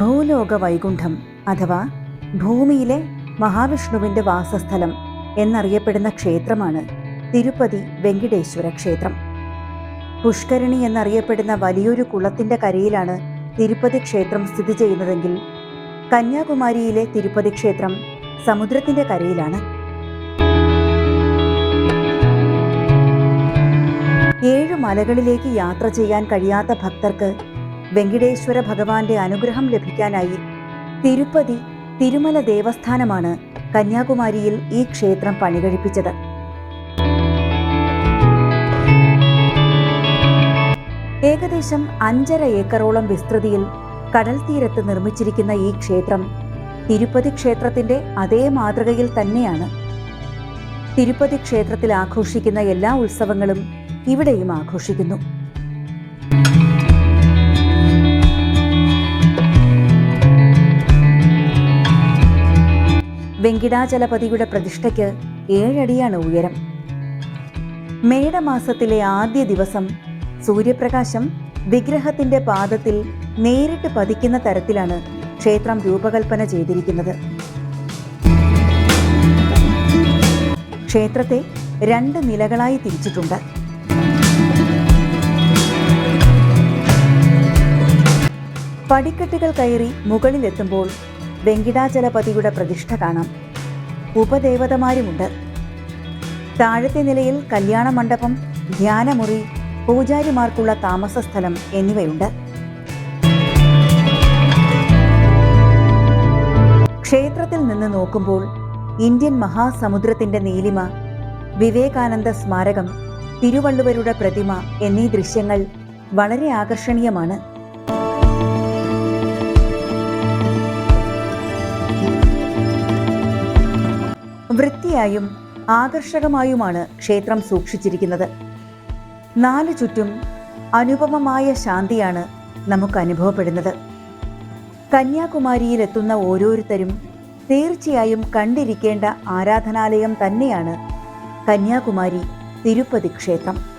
ഭൂലോക വൈകുണ്ഠം അഥവാ ഭൂമിയിലെ മഹാവിഷ്ണുവിന്റെ വാസസ്ഥലം എന്നറിയപ്പെടുന്ന ക്ഷേത്രമാണ് തിരുപ്പതി വെങ്കിടേശ്വര ക്ഷേത്രം. പുഷ്കരണി എന്നറിയപ്പെടുന്ന വലിയൊരു കുളത്തിന്റെ കരയിലാണ് തിരുപ്പതി ക്ഷേത്രം സ്ഥിതി ചെയ്യുന്നതെങ്കിൽ കന്യാകുമാരിയിലെ തിരുപ്പതി ക്ഷേത്രം സമുദ്രത്തിന്റെ കരയിലാണ്. ഏഴ് മലകളിലേക്ക് യാത്ര ചെയ്യാൻ കഴിയാത്ത ഭക്തർക്ക് വെങ്കിടേശ്വര ഭഗവാന്റെ അനുഗ്രഹം ലഭിക്കാനായി തിരുപ്പതി തിരുമല ദേവസ്ഥാനമാണ് കന്യാകുമാരിയിൽ ഈ ക്ഷേത്രം പണികഴിപ്പിച്ചത്. ഏകദേശം അഞ്ചര ഏക്കറോളം വിസ്തൃതിയിൽ കടൽ തീരത്ത് നിർമ്മിച്ചിരിക്കുന്ന ഈ ക്ഷേത്രം തിരുപ്പതി ക്ഷേത്രത്തിന്റെ അതേ മാതൃകയിൽ തന്നെയാണ്. തിരുപ്പതി ക്ഷേത്രത്തിൽ ആഘോഷിക്കുന്ന എല്ലാ ഉത്സവങ്ങളും ഇവിടെയും ആഘോഷിക്കുന്നു. വെങ്കിടാചലപതിയുടെ പ്രതിഷ്ഠയ്ക്ക് ഏഴടിയാണ് ഉയരം. മേടമാസത്തിലെ ആദ്യ ദിവസം സൂര്യപ്രകാശം വിഗ്രഹത്തിന്റെ പാദത്തിൽ നേരിട്ട് പതിക്കുന്ന തരത്തിലാണ് ക്ഷേത്രം രൂപകൽപ്പന ചെയ്തിരിക്കുന്നത്. ക്ഷേത്രത്തെ രണ്ട് നിലകളായി തിരിച്ചിട്ടുണ്ട്. പടിക്കെട്ടുകൾ കയറി മുകളിലെത്തുമ്പോൾ വെങ്കിടാചലപതിയുടെ പ്രതിഷ്ഠ കാണാം. ഉപദേവതമാരുമുണ്ട്. താഴത്തെ നിലയിൽ കല്യാണ മണ്ഡപം ധ്യാനമുറി പൂജാരിമാർക്കുള്ള താമസ സ്ഥലം എന്നിവയുണ്ട്. ക്ഷേത്രത്തിൽ നിന്ന് നോക്കുമ്പോൾ ഇന്ത്യൻ മഹാസമുദ്രത്തിന്റെ നീലിമ വിവേകാനന്ദ സ്മാരകം തിരുവള്ളുവരുടെ പ്രതിമ എന്നീ ദൃശ്യങ്ങൾ വളരെ ആകർഷണീയമാണ്. വൃത്തിയായും ആകർഷകമായുമാണ് ക്ഷേത്രം സൂക്ഷിച്ചിരിക്കുന്നത്. നാലു ചുറ്റും അനുപമമായ ശാന്തിയാണ് നമുക്ക് അനുഭവപ്പെടുന്നത്. കന്യാകുമാരിയിലെത്തുന്ന ഓരോരുത്തരും തീർച്ചയായും കണ്ടിരിക്കേണ്ട ആരാധനാലയം തന്നെയാണ് കന്യാകുമാരി തിരുപ്പതി ക്ഷേത്രം.